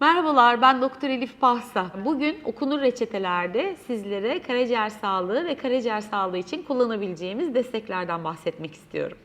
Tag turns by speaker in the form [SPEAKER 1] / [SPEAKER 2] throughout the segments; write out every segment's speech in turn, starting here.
[SPEAKER 1] Merhabalar, ben Doktor Elif Pahsa. Bugün okunur reçetelerde sizlere karaciğer sağlığı ve karaciğer sağlığı için kullanabileceğimiz desteklerden bahsetmek istiyorum.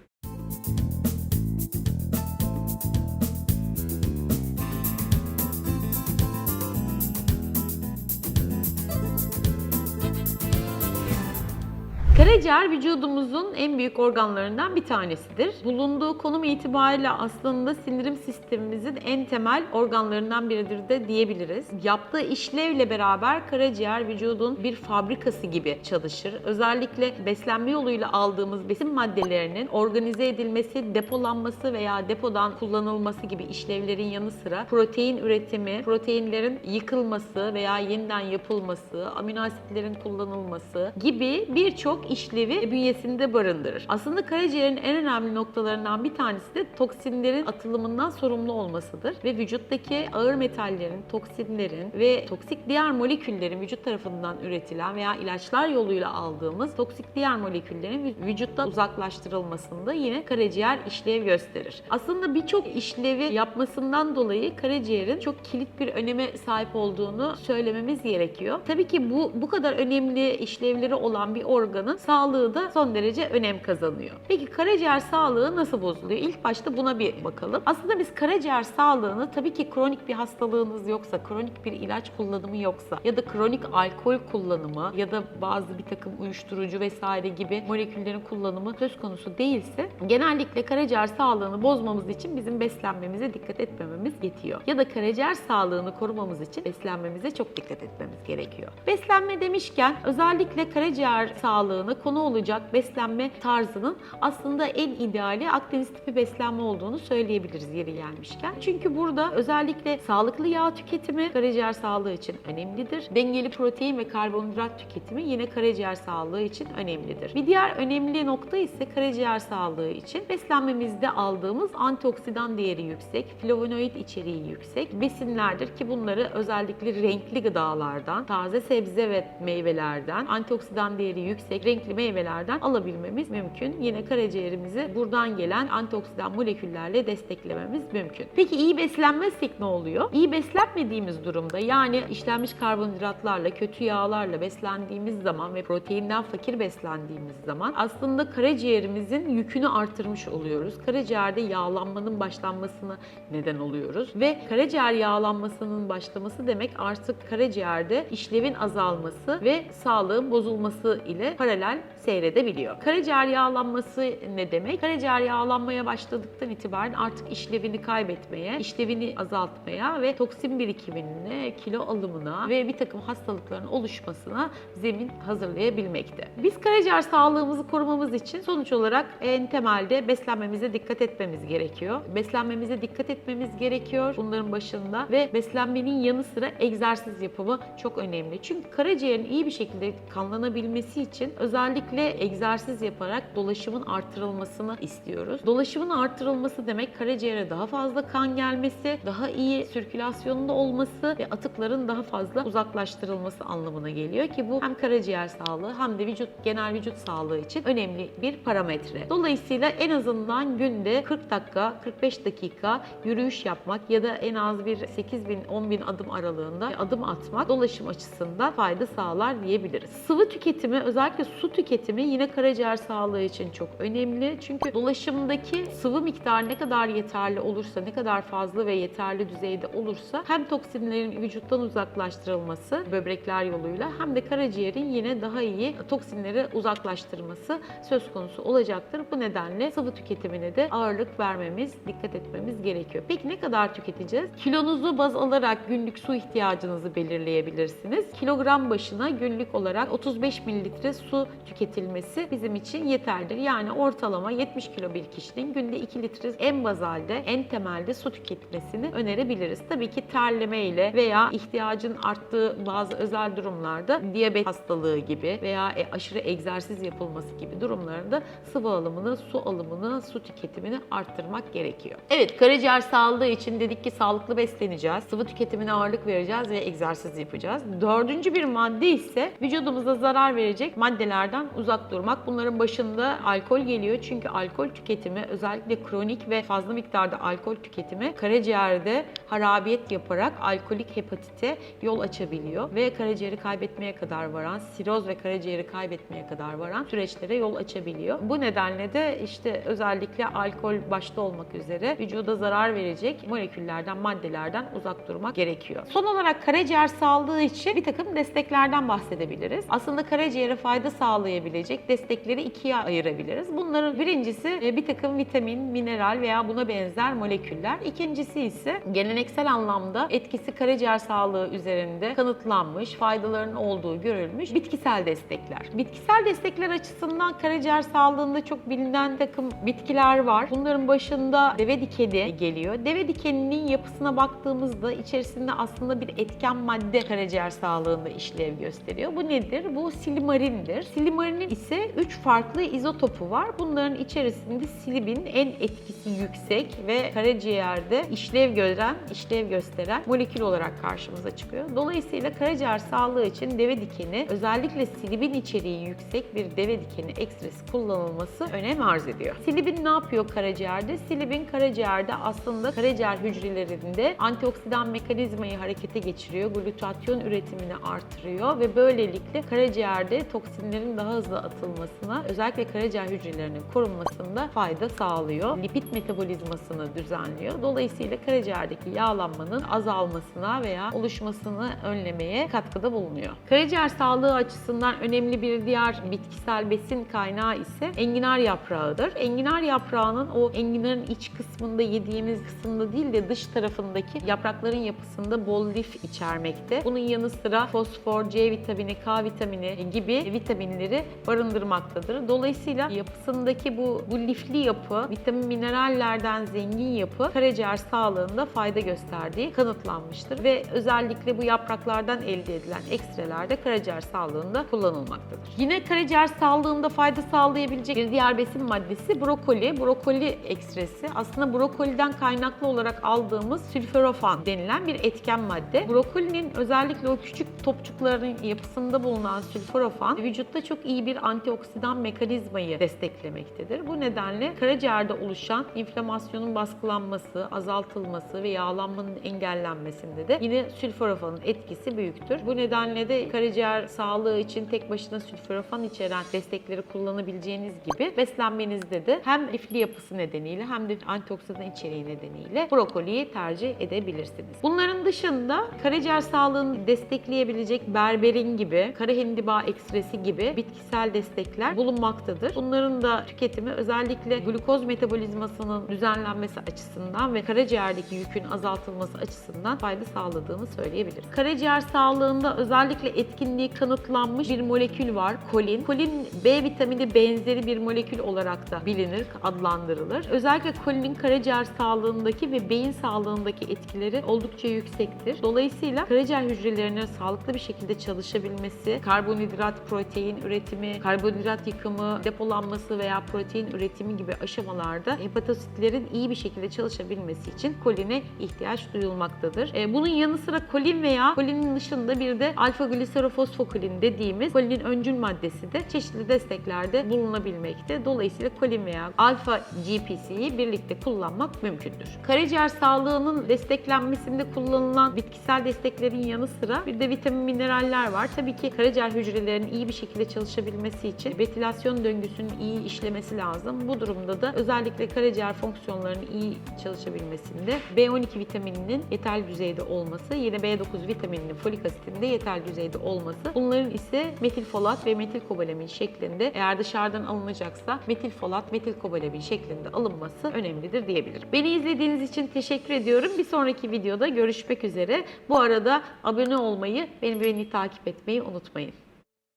[SPEAKER 1] Karaciğer vücudumuzun en büyük organlarından bir tanesidir. Bulunduğu konum itibariyle aslında sindirim sistemimizin en temel organlarından biridir de diyebiliriz. Yaptığı işlevle beraber karaciğer vücudun bir fabrikası gibi çalışır. Özellikle beslenme yoluyla aldığımız besin maddelerinin organize edilmesi, depolanması veya depodan kullanılması gibi işlevlerin yanı sıra protein üretimi, proteinlerin yıkılması veya yeniden yapılması, amino asitlerin kullanılması gibi birçok işlevi bünyesinde barındırır. Aslında karaciğerin en önemli noktalarından bir tanesi de toksinlerin atılımından sorumlu olmasıdır ve vücuttaki ağır metallerin, toksinlerin ve toksik diğer moleküllerin vücut tarafından üretilen veya ilaçlar yoluyla aldığımız toksik diğer moleküllerin vü- vücuttan uzaklaştırılmasında yine karaciğer işlev gösterir. Aslında birçok işlevi yapmasından dolayı karaciğerin çok kilit bir öneme sahip olduğunu söylememiz gerekiyor. Tabii ki bu bu kadar önemli işlevleri olan bir organın sağlığı da son derece önem kazanıyor. Peki karaciğer sağlığı nasıl bozuluyor? İlk başta buna bir bakalım. Aslında biz karaciğer sağlığını tabii ki kronik bir hastalığınız yoksa, kronik bir ilaç kullanımı yoksa ya da kronik alkol kullanımı ya da bazı bir takım uyuşturucu vesaire gibi moleküllerin kullanımı söz konusu değilse genellikle karaciğer sağlığını bozmamız için bizim beslenmemize dikkat etmememiz yetiyor. Ya da karaciğer sağlığını korumamız için beslenmemize çok dikkat etmemiz gerekiyor. Beslenme demişken özellikle karaciğer sağlığını konu olacak beslenme tarzının aslında en ideali Akdeniz tipi beslenme olduğunu söyleyebiliriz yeri gelmişken. Çünkü burada özellikle sağlıklı yağ tüketimi karaciğer sağlığı için önemlidir. Dengeli protein ve karbonhidrat tüketimi yine karaciğer sağlığı için önemlidir. Bir diğer önemli nokta ise karaciğer sağlığı için beslenmemizde aldığımız antioksidan değeri yüksek, flavonoid içeriği yüksek besinlerdir ki bunları özellikle renkli gıdalardan, taze sebze ve meyvelerden, antioksidan değeri yüksek renkli meyvelerden alabilmemiz mümkün. Yine karaciğerimizi buradan gelen antioksidan moleküllerle desteklememiz mümkün. Peki iyi beslenmezsek ne oluyor? İyi beslenmediğimiz durumda yani işlenmiş karbonhidratlarla, kötü yağlarla beslendiğimiz zaman ve proteinden fakir beslendiğimiz zaman aslında karaciğerimizin yükünü artırmış oluyoruz. Karaciğerde yağlanmanın başlanmasına neden oluyoruz ve karaciğer yağlanmasının başlaması demek artık karaciğerde işlevin azalması ve sağlığın bozulması ile paralel seyredebiliyor. Karaciğer yağlanması ne demek? Karaciğer yağlanmaya başladıktan itibaren artık işlevini kaybetmeye, işlevini azaltmaya ve toksin birikimine, kilo alımına ve bir takım hastalıkların oluşmasına zemin hazırlayabilmekte. Biz karaciğer sağlığımızı korumamız için sonuç olarak en temelde beslenmemize dikkat etmemiz gerekiyor. Beslenmemize dikkat etmemiz gerekiyor bunların başında ve beslenmenin yanı sıra egzersiz yapımı çok önemli. Çünkü karaciğerin iyi bir şekilde kanlanabilmesi için özellikle egzersiz yaparak dolaşımın artırılmasını istiyoruz. Dolaşımın artırılması demek karaciğere daha fazla kan gelmesi, daha iyi sirkülasyonunda olması ve atıkların daha fazla uzaklaştırılması anlamına geliyor ki bu hem karaciğer sağlığı hem de vücut genel vücut sağlığı için önemli bir parametre. Dolayısıyla en azından günde 40 dakika, 45 dakika yürüyüş yapmak ya da en az bir 8 bin 10 bin adım aralığında adım atmak dolaşım açısından fayda sağlar diyebiliriz. Sıvı tüketimi özellikle su tüketimi yine karaciğer sağlığı için çok önemli. Çünkü dolaşımdaki sıvı miktarı ne kadar yeterli olursa, ne kadar fazla ve yeterli düzeyde olursa hem toksinlerin vücuttan uzaklaştırılması böbrekler yoluyla hem de karaciğerin yine daha iyi toksinleri uzaklaştırması söz konusu olacaktır. Bu nedenle sıvı tüketimine de ağırlık vermemiz, dikkat etmemiz gerekiyor. Peki ne kadar tüketeceğiz? Kilonuzu baz alarak günlük su ihtiyacınızı belirleyebilirsiniz. Kilogram başına günlük olarak 35 mililitre su tüketilmesi bizim için yeterlidir. Yani ortalama 70 kilo bir kişinin günde 2 litre en bazalde, en temelde su tüketmesini önerebiliriz. Tabii ki terleme ile veya ihtiyacın arttığı bazı özel durumlarda diyabet hastalığı gibi veya e, aşırı egzersiz yapılması gibi durumlarda sıvı alımını, su alımını, su tüketimini arttırmak gerekiyor. Evet, karaciğer sağlığı için dedik ki sağlıklı besleneceğiz, sıvı tüketimine ağırlık vereceğiz ve egzersiz yapacağız. Dördüncü bir madde ise vücudumuza zarar verecek maddelerden moleküllerden uzak durmak. Bunların başında alkol geliyor. Çünkü alkol tüketimi özellikle kronik ve fazla miktarda alkol tüketimi karaciğerde harabiyet yaparak alkolik hepatite yol açabiliyor ve karaciğeri kaybetmeye kadar varan, siroz ve karaciğeri kaybetmeye kadar varan süreçlere yol açabiliyor. Bu nedenle de işte özellikle alkol başta olmak üzere vücuda zarar verecek moleküllerden, maddelerden uzak durmak gerekiyor. Son olarak karaciğer sağlığı için bir takım desteklerden bahsedebiliriz. Aslında karaciğere fayda sağlayabilecek destekleri ikiye ayırabiliriz. Bunların birincisi e, bir takım vitamin, mineral veya buna benzer moleküller. İkincisi ise geleneksel anlamda etkisi karaciğer sağlığı üzerinde kanıtlanmış, faydalarının olduğu görülmüş bitkisel destekler. Bitkisel destekler açısından karaciğer sağlığında çok bilinen takım bitkiler var. Bunların başında deve dikeni geliyor. Deve dikeninin yapısına baktığımızda içerisinde aslında bir etken madde karaciğer sağlığında işlev gösteriyor. Bu nedir? Bu silimarindir. Silimarinin ise 3 farklı izotopu var. Bunların içerisinde silibin en etkisi yüksek ve karaciğerde işlev gören, işlev gösteren molekül olarak karşımıza çıkıyor. Dolayısıyla karaciğer sağlığı için deve dikeni özellikle silibin içeriği yüksek bir deve dikeni ekstresi kullanılması önem arz ediyor. Silibin ne yapıyor karaciğerde? Silibin karaciğerde aslında karaciğer hücrelerinde antioksidan mekanizmayı harekete geçiriyor. Glutatyon üretimini artırıyor ve böylelikle karaciğerde toksinlerin daha hızlı atılmasına, özellikle karaciğer hücrelerinin korunmasında fayda sağlıyor. Lipid metabolizmasını düzenliyor. Dolayısıyla karaciğerdeki yağlanmanın azalmasına veya oluşmasını önlemeye katkıda bulunuyor. Karaciğer sağlığı açısından önemli bir diğer bitkisel besin kaynağı ise enginar yaprağıdır. Enginar yaprağının o enginarın iç kısmında yediğimiz kısımda değil de dış tarafındaki yaprakların yapısında bol lif içermekte. Bunun yanı sıra fosfor, C vitamini, K vitamini gibi vitaminleri barındırmaktadır. Dolayısıyla yapısındaki bu, bu lifli yapı, vitamin minerallerden zengin yapı karaciğer sağlığında fayda gösterdiği kanıtlanmıştır ve özellikle bu yapraklardan elde edilen ekstreler de karaciğer sağlığında kullanılmaktadır. Yine karaciğer sağlığında fayda sağlayabilecek bir diğer besin maddesi brokoli. Brokoli ekstresi aslında brokoliden kaynaklı olarak aldığımız sülforofan denilen bir etken madde. Brokolinin özellikle o küçük topçukların yapısında bulunan sülforofan vücutta çok iyi bir antioksidan mekanizmayı desteklemektedir. Bu nedenle karaciğerde oluşan inflamasyonun baskılanması, azaltılması ve yağlanmanın engellenmesinde de yine sülforafanın etkisi büyüktür. Bu nedenle de karaciğer sağlığı için tek başına sülforafan içeren destekleri kullanabileceğiniz gibi beslenmenizde de hem lifli yapısı nedeniyle hem de antioksidan içeriği nedeniyle brokoliyi tercih edebilirsiniz. Bunların dışında karaciğer sağlığını destekleyebilecek berberin gibi, kara hindiba ekstresi gibi bitkisel destekler bulunmaktadır. Bunların da tüketimi özellikle glukoz metabolizmasının düzenlenmesi açısından ve karaciğerdeki yükün azaltılması açısından fayda sağladığını söyleyebiliriz. Karaciğer sağlığında özellikle etkinliği kanıtlanmış bir molekül var, kolin. Kolin B vitamini benzeri bir molekül olarak da bilinir, adlandırılır. Özellikle kolinin karaciğer sağlığındaki ve beyin sağlığındaki etkileri oldukça yüksektir. Dolayısıyla karaciğer hücrelerinin sağlıklı bir şekilde çalışabilmesi, karbonhidrat, protein üretimi, karbonhidrat yıkımı, depolanması veya protein üretimi gibi aşamalarda hepatositlerin iyi bir şekilde çalışabilmesi için koline ihtiyaç duyulmaktadır. E, Bunun yanı sıra kolin veya kolinin dışında bir de alfa gliserofosfokolin dediğimiz kolinin öncül maddesi de çeşitli desteklerde bulunabilmekte. Dolayısıyla kolin veya alfa GPC'yi birlikte kullanmak mümkündür. Karaciğer sağlığının desteklenmesinde kullanılan bitkisel desteklerin yanı sıra bir de vitamin mineraller var. Tabii ki karaciğer hücrelerinin iyi bir şekilde çalışabilmesi için ventilasyon döngüsünün iyi işlemesi lazım. Bu durumda da özellikle karaciğer fonksiyonlarının iyi çalışabilmesinde B12 vitamininin yeterli düzeyde olması, yine B9 vitamininin folik asitinde yeterli düzeyde olması. Bunların ise metilfolat ve metilkobalamin şeklinde eğer dışarıdan alınacaksa metilfolat, metilkobalamin şeklinde alınması önemlidir diyebilirim. Beni izlediğiniz için teşekkür ediyorum. Bir sonraki videoda görüşmek üzere. Bu arada abone olmayı, beni beni takip etmeyi unutmayın.